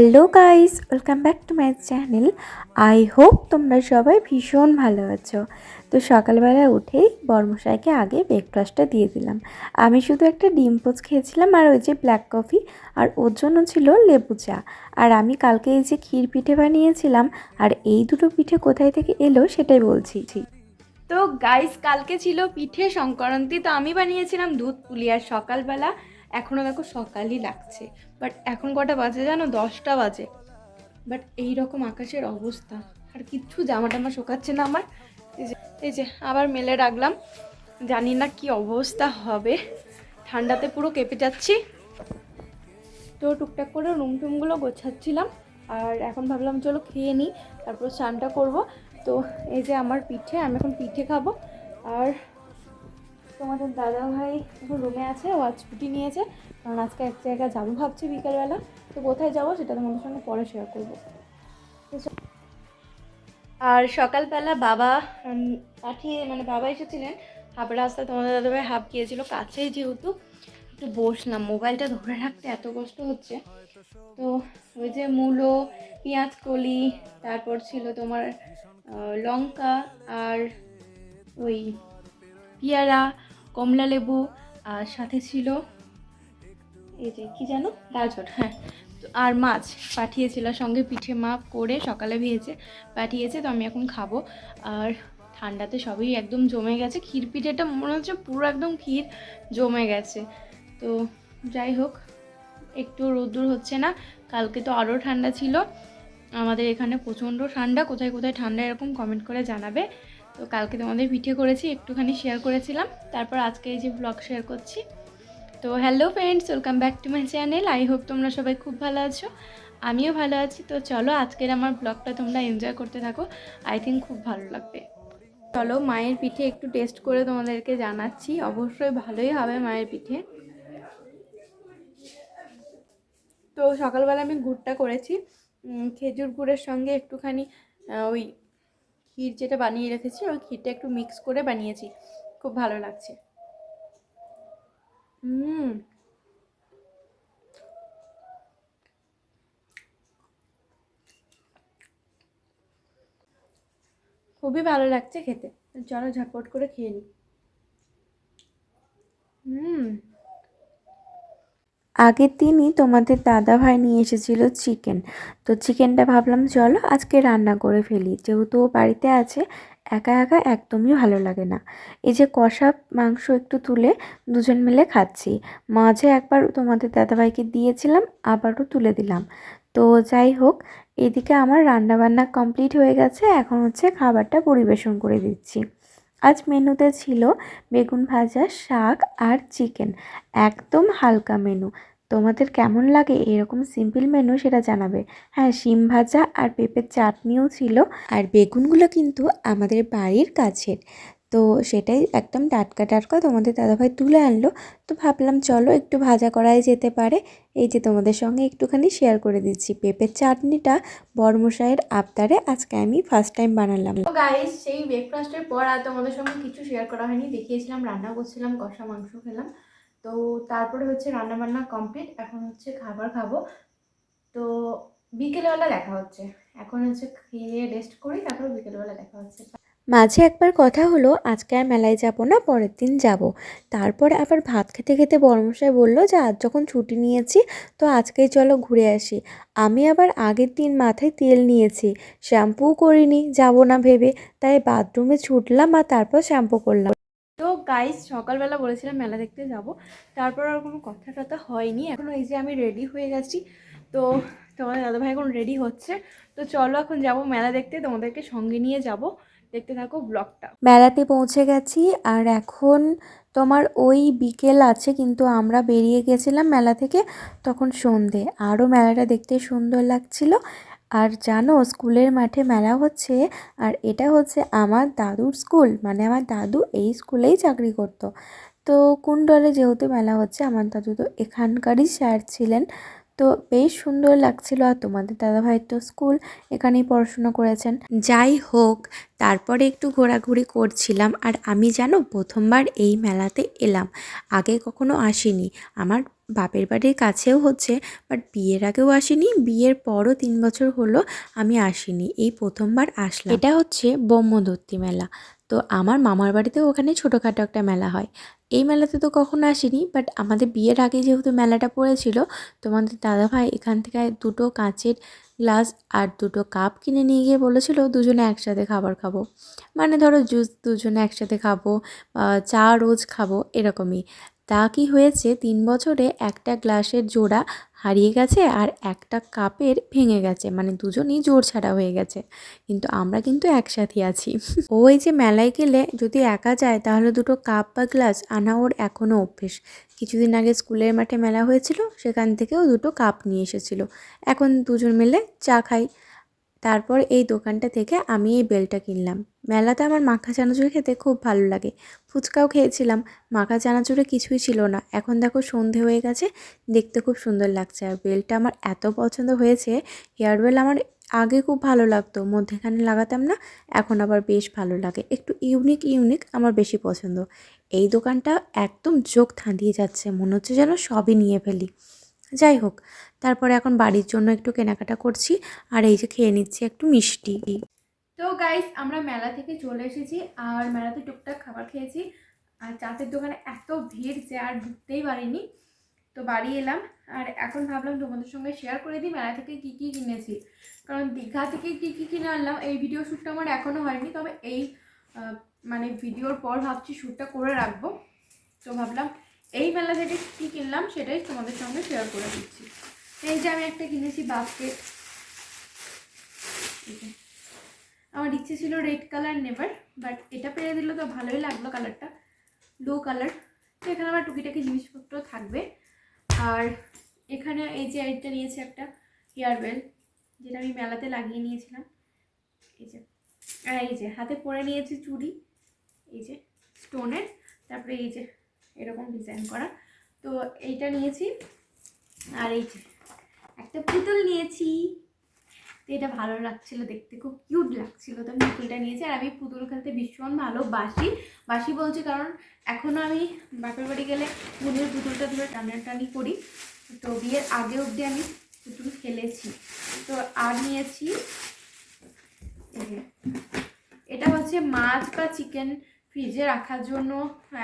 Hello guys, welcome back to my channel. I hope তোমরা সবাই ভীষণ ভালো আছো। তো সকালবেলা উঠেই বর্মশাইকে আগে ব্রেকফাস্টটা দিয়ে দিলাম। আমি শুধু একটা ডিম পোচ খেয়েছিলাম আর ওই যে ব্ল্যাক কফি আর ওর জন্য ছিল লেবু চা। আর আমি কালকে এই যে ক্ষীর পিঠে বানিয়েছিলাম, আর এই দুটো পিঠে কোথায় থেকে এলো সেটাই বলছি। তো গাইস, কালকে ছিল পিঠে সংক্রান্তি, তো আমি বানিয়েছিলাম দুধ পুলি। আর সকালবেলা এখনও দেখো সকালই লাগছে। বাট এখন কটা বাজে জানো? দশটা বাজে। বাট এই রকম আকাশের অবস্থা। আর কিচ্ছু জামা টামা শোকাচ্ছে না আমার। এই যে আবার মেলে রাখলাম। জানি না কি অবস্থা হবে। ঠান্ডাতে পুরো কেঁপে যাচ্ছি। তো টুকটাক করে রুম টুমগুলো গোছাচ্ছিলাম। আর এখন ভাবলাম, চলো খেয়ে নিই। তারপর স্নানটা করব। তো এই যে আমার পিঠে, আমি এখন পিঠে খাব। আর তোমাদের দাদা ভাই এখন রুমে আছে, ও আজ ছুটি নিয়েছে, কারণ আজকে এক জায়গায় যাব ভাবছি বিকালবেলা। তো কোথায় যাব সেটা তোমাদের সঙ্গে পরে শেয়ার করব। আর সকালবেলা বাবা পাঠিয়ে মানে বাবা এসেছিলেন, হাফ রাস্তা তোমাদের দাদাভাই হাফ গিয়েছিল কাছেই যেহেতু। একটু বসলাম, মোবাইলটা ধরে রাখতে এত কষ্ট হচ্ছে। তো ওই যে মূলো, পেঁয়াজ কলি, তারপর ছিল তোমার লঙ্কা আর ওই পেয়ারা। কমলা লেবু, আর সাথে ছিল এই যে কি জানো গাজর হ্যাঁ। আর মাছ পাঠিয়েছিল, সঙ্গে পিঠে মাপ করে সকালে ভেজে পাঠিয়েছে, তো আমি এখন খাব। আর ঠান্ডাতে সবই একদম জমে গেছে। ক্ষীর পিঠেটা মনে হচ্ছে পুরো একদম ক্ষীর জমে গেছে। তো যাই হোক, একটু রোদ্দুর হচ্ছে না। কালকে তো আরও ঠান্ডা ছিল। আমাদের এখানে প্রচণ্ড ঠান্ডা। কোথায় কোথায় ঠান্ডা, এরকম কমেন্ট করে জানাবে। তো কালকে তোমাদের পিঠে করেছি, একটুখানি শেয়ার করেছিলাম। তারপর আজকে এই যে ব্লগ শেয়ার করছি। তো hello friends welcome back to my channel I hope তোমরা সবাই খুব ভালো আছো। আমিও ভালো আছি। তো চলো আজকের আমার ব্লগটা তোমরা এনজয় করতে থাকো। আই থিঙ্ক খুব ভালো লাগবে। চলো মায়ের পিঠে একটু টেস্ট করে তোমাদেরকে জানাচ্ছি। অবশ্যই ভালোই হবে মায়ের পিঠে। তো সকালবেলা আমি গুড়টা করেছি। খেজুর গুড়ের সঙ্গে একটুখানি ওই ক্ষীর যেটা বানিয়ে রেখেছি, ওই ক্ষীরটা একটু মিক্স করে বানিয়েছি। খুব ভালো লাগছে। হুম। খুবই ভালো লাগছে খেতে। চলো ঝটপট করে খেয়ে নিই হুম। আগের দিনই তোমাদের দাদা ভাই নিয়ে এসেছিল চিকেন তো চিকেনটা ভাবলাম, চলো আজকে রান্না করে ফেলি। যেহেতু ও বাড়িতে আছে, একা একা একদমই ভালো লাগে না। এই যে কষা মাংস একটু তুলে দুজন মিলে খাচ্ছি। মাঝে একবার তোমাদের দাদাভাইকে দিয়েছিলাম, আবারও তুলে দিলাম। তো যাই হোক, এদিকে আমার রান্নাবান্না কমপ্লিট হয়ে গেছে। এখন হচ্ছে খাবারটা পরিবেশন করে দিচ্ছি। আজ মেনুতে ছিল বেগুন ভাজা, শাক আর চিকেন। একদম হালকা মেনু। তোমাদের কেমন লাগে এরকম সিম্পল মেনু সেটা জানাবে। হ্যাঁ শিম ভাজা আর পেঁপের চাটনিও ছিল। আর বেগুনগুলো কিন্তু আমাদের বাড়ির কাছের। তো সেটাই একদম টাটকা টাটকা তোমাদের দাদাভাই তুলে আনলো। তো ভাবলাম চলো একটু ভাজা করাই যেতে পারে। এই যে তোমাদের সঙ্গে একটুখানি শেয়ার করে দিচ্ছি। পেঁপের চাটনিটা বর্মশাইয়ের আবদারে আজকে আমি ফার্স্ট টাইম বানালাম। গাইস সেই ব্রেকফাস্টের পর আর তোমাদের সঙ্গে কিছু শেয়ার করা হয়নি। দেখিয়েছিলাম, রান্না করছিলাম, কষা মাংস খেলাম। তো তারপরে হচ্ছে রান্না বান্না কমপ্লিট এখন হচ্ছে খাবার খাব। তো বিকেলবেলা দেখা হচ্ছে। এখন হচ্ছে খেয়ে রেস্ট করি, তারপর বিকেলবেলা দেখা হচ্ছে। মাঝে একবার কথা হলো, আজকে আর মেলায় যাব না, পরের দিন যাব। তারপরে আবার ভাত খেতে খেতে বড়মশাই বলল যে, আজ যখন ছুটি নিয়েছি, তো আজকেই চলো ঘুরে আসি। আমি আবার আগের দিন মাথায় তেল নিয়েছি। শ্যাম্পুও করিনি, যাব না ভেবে, তাই বাথরুমে ছুটলাম আর তারপর শ্যাম্পু করলাম। তো গাইস সকালবেলা বলেছিলাম মেলা দেখতে যাব, তারপর আর কোনো কথা টথা হয়নি। এখন এই যে আমি রেডি হয়ে গেছি, তো তোমাদের দাদাভাই এখন রেডি হচ্ছে। তো চলো এখন যাব মেলা দেখতে, তোমাদেরকে সঙ্গে নিয়ে যাব। দেখতে থাকো ব্লগটা মেলাতে পৌঁছে গেছি, আর এখন তোমার ওই বিকেল আছে, কিন্তু আমরা বেরিয়ে গেছিলাম মেলা থেকে তখন সন্ধে। আরও মেলাটা দেখতে সুন্দর লাগছিল। আর জানো, স্কুলের মাঠে মেলা হচ্ছে, আর এটা হচ্ছে আমার দাদুর স্কুল। মানে আমার দাদু এই স্কুলেই চাকরি করতো। তো কুণ্ডলে যেহেতু মেলা হচ্ছে, আমার দাদু তো এখানকারই স্যার ছিলেন। তো বেশ সুন্দর লাগছিল। আর তোমাদের দাদাভাইয়ের তো স্কুল, এখানেই পড়াশোনা করেছেন। যাই হোক তারপরে একটু ঘোরাঘুরি করছিলাম আর আমি জানো প্রথমবার এই মেলাতে এলাম। আগে কখনো আসিনি। আমার বাপের বাড়ির কাছেও হচ্ছে বাট বিয়ের আগেও আসিনি। বিয়ের পরও তিন বছর হলো আমি আসিনি। এই প্রথমবার আসলাম। এটা হচ্ছে ব্রহ্মদত্তি মেলা। তো আমার মামার বাড়িতেও ওখানে ছোটোখাটো একটা মেলা হয়। এই মেলাতে তো কখনো আসিনি বাট আমাদের বিয়ের আগে যেহেতু মেলাটা পড়েছিল, তোমাদের দাদাভাই এখান থেকে দুটো কাঁচের গ্লাস আর দুটো কাপ কিনে নিয়ে গিয়ে বলেছিল, দুজনে একসাথে খাবার খাব। মানে ধরো, জুস দুজনে একসাথে খাব চা রোজ খাব, এরকমই। তা কি হয়েছে? তিন বছরে একটা গ্লাসের জোড়া হারিয়ে গেছে আর একটা কাপের ভেঙে গেছে। মানে দুজনই জোর ছাড়া হয়ে গেছে। কিন্তু আমরা কিন্তু একসাথে আছি। ওই যে মেলায় গেলে যদি একা যায়, তাহলে দুটো কাপ বা গ্লাস আনা ওর এখনও অভ্যেস। কিছুদিন আগে স্কুলের মাঠে মেলা হয়েছিল, সেখান থেকেও দুটো কাপ নিয়ে এসেছিল। এখন দুজন মিলে চা খাই। তারপর এই দোকানটা থেকে আমি এই বেলটা কিনলাম। মেলাতে আমার মাখা চানাচুর খেতে খুব ভালো লাগে। ফুচকাও খেয়েছিলাম, মাখা চানাচুরে কিছুই ছিল না। এখন দেখো সন্ধে হয়ে গেছে, দেখতে খুব সুন্দর লাগছে। আর বেলটা আমার এত পছন্দ হয়েছে, হেয়ার বেল আমার আগে খুব ভালো লাগতো, মধ্যেখানে লাগাতাম না, এখন আবার বেশ ভালো লাগে। একটু ইউনিক ইউনিক আমার বেশি পছন্দ। এই দোকানটা একদম চোখ থাঁদিয়ে যাচ্ছে, মনে হচ্ছে যেন সবই নিয়ে ফেলি। যাই হোক, তারপরে এখন বাড়ির জন্য একটু কেনাকাটা করছি আর এই যে খেয়ে নিচ্ছি একটু মিষ্টি। তো গাইস আমরা মেলা থেকে চলে এসেছি আর মেলাতে টুকটাক খাবার খেয়েছি। আর চাটের দোকানে এত ভিড় যে আর ঢুকতেই পারিনি। তো বাড়ি এলাম আর এখন ভাবলাম তোমাদের সঙ্গে শেয়ার করে দিই মেলা থেকে কী কী কিনেছি। কারণ দীঘা থেকে কী কী কিনে আনলাম, এই ভিডিও শ্যুটটা আমার এখনও হয়নি। তবে এই মানে ভিডিওর পর ভাবছি শ্যুটটা করে রাখব। তো ভাবলাম এই মেলা থেকে কী কিনলাম সেটাই তোমাদের সঙ্গে শেয়ার করে দিচ্ছি। এই যে আমি একটা কিনেছি বাস্কেট আমার ইচ্ছে ছিল রেড কালার নেবার বাট এটা পেরে দিল তো ভালোই লাগল কালারটা ব্লু কালার তো এখানে আমার টুকিটাকি জিনিসপত্র থাকবে। আর এখানে এই যে এটা নিয়েছে একটা হেয়ার বেল যেটা আমি মেলাতে লাগিয়ে নিয়েছিলাম। এই যে। আর এই যে, হাতে পরে নিয়েছি চুড়ি। এই যে স্টোনের তারপরে এই যে এরকম ডিজাইন করা। তো এইটা নিয়েছি। আর এই একটা পুতুল নিয়েছি। তো এটা ভালো লাগছিল দেখতে, খুব কিউট লাগছিল। তো আমি পুতুলটা নিয়েছি আর আমি পুতুল খেলতে ভীষণ ভালোবাসি। বাসি বলছি কারণ এখনও আমি বাপের বাড়ি গেলে বোনের পুতুলটা ধরে টানাটানি করি। তো বিয়ের আগে অবধি আমি পুতুল খেলেছি। তো আর নিয়েছি এটা হচ্ছে মাছ বা চিকেন ফ্রিজে রাখার জন্য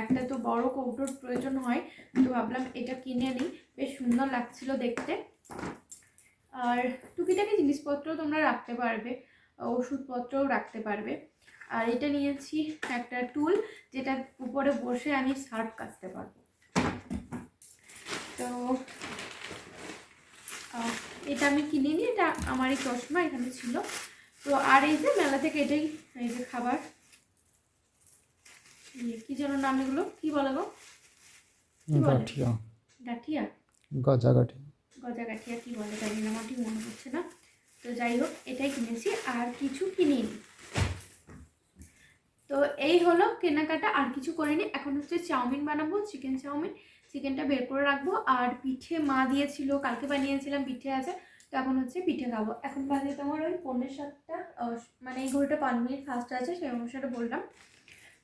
একটা তো বড় কৌটোর প্রয়োজন হয়, তো ভাবলাম এটা কিনে নিই। বেশ সুন্দর লাগছিল দেখতে। আর টুকিটাকি জিনিসপত্র তোমরা রাখতে পারবে, ওষুধপত্রও রাখতে পারবে। আর এটা নিয়েছি একটা টুল, যেটা উপরে বসে আমি সার্ফ কাচতে পারব। তো এটা আমি কিনিনি, এটা আমারই চশমা, এখানে ছিল। তো আর এই যে মেলা থেকে এটাই, এই যে খাবার। কি যেন নাম এগুলো? কি বলে গো? বলে? গাঠিয়া। ডাঠিয়া গজাগাঠি গজা গাঠিয়া কি বলে? জানি না আমার ঠিক মনে পড়ছে না। তো যাই হোক এটাই কিনেছি আর কিছু কিনিনি। তো এই হলো কেনাকাটা আর কিছু করিনি। এখন হচ্ছে চাউমিন বানাবো চিকেন চাউমিন। চিকেনটা বের করে রাখব আর পিঠে মা দিয়েছিল কালকে বানিয়েছিলাম পিঠে আছে তো এখন হচ্ছে পিঠে খাব। এখন বাজে তোমার ওই পনেরো সাতটা মানে এই ঘড়িটা পাঁচ মিনিট ফার্স্ট আছে সেই অনুসারে বললাম।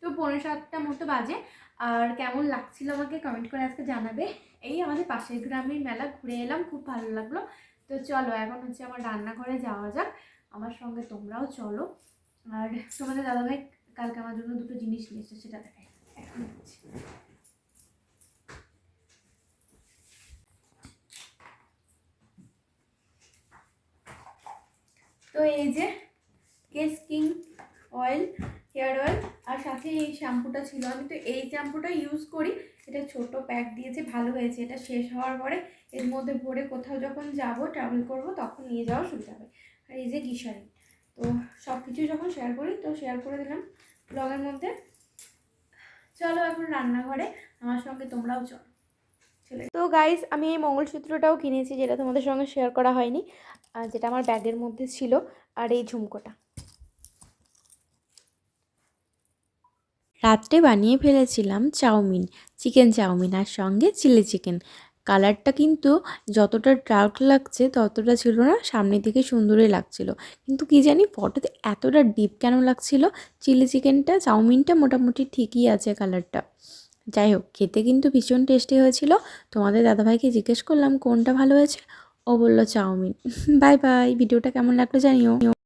তো পনেরো সাতটা মতো বাজে। আর কেমন লাগছিল আমাকে কমেন্ট করে আজকে জানাবে। এই আমাদের পাশের গ্রামের মেলা ঘুরে এলাম, খুব ভালো লাগল। তো চলো, এখন হচ্ছে আমার রান্নাঘরে যাওয়া যাক। আমার সঙ্গে তোমরাও চলো। আর তোমাদের দাদাভাই কালকে আমার জন্য দুটো জিনিস নিয়ে এসেছে সেটা দেখাই। এখন হচ্ছে তো এই যে Kesh King oil, hair oil আর সাথে এই শ্যাম্পুটা ছিল। আমি তো এই শ্যাম্পুটা ইউজ করি। এটা ছোট প্যাক দিয়েছে, ভালো হয়েছে। এটা শেষ হওয়ার পরে এর মধ্যে ভরে কোথাও যখন যাব ট্রাভেল করব, তখন নিয়ে যাওয়া সুবিধা হবে। আর এই যে গিশারি তো সব কিছু যখন শেয়ার করি, তো শেয়ার করে দিলাম ব্লগের মধ্যে। চলো এখন রান্নাঘরে, আমার সঙ্গে তোমরাও চলো। তো গাইস আমি এই মঙ্গলসূত্রটাও কিনেছি, যেটা তোমাদের সঙ্গে শেয়ার করা হয়নি যেটা আমার ব্যাগের মধ্যে ছিল, আর এই ঝুমকোটা। রাত্রে বানিয়ে ফেলেছিলাম চাউমিন, চিকেন চাউমিন আর সঙ্গে চিলি চিকেন। কালারটা কিন্তু যতটা ডার্ক লাগছে ততটা ছিল না সামনের দিকে সুন্দরই লাগছিল। কিন্তু কি জানি ফটোতে এতটা ডিপ কেন লাগছিল? চিলি চিকেনটা, চাউমিনটা মোটামুটি ঠিকই আছে কালারটা। যাই হোক, খেতে কিন্তু ভীষণ টেস্টি হয়েছিল। তোমাদের দাদাভাইকে জিজ্ঞেস করলাম, কোনটা ভালো হয়েছে? ও বলল, চাউমিন। বাই বাই, ভিডিওটা কেমন লাগল জানিও।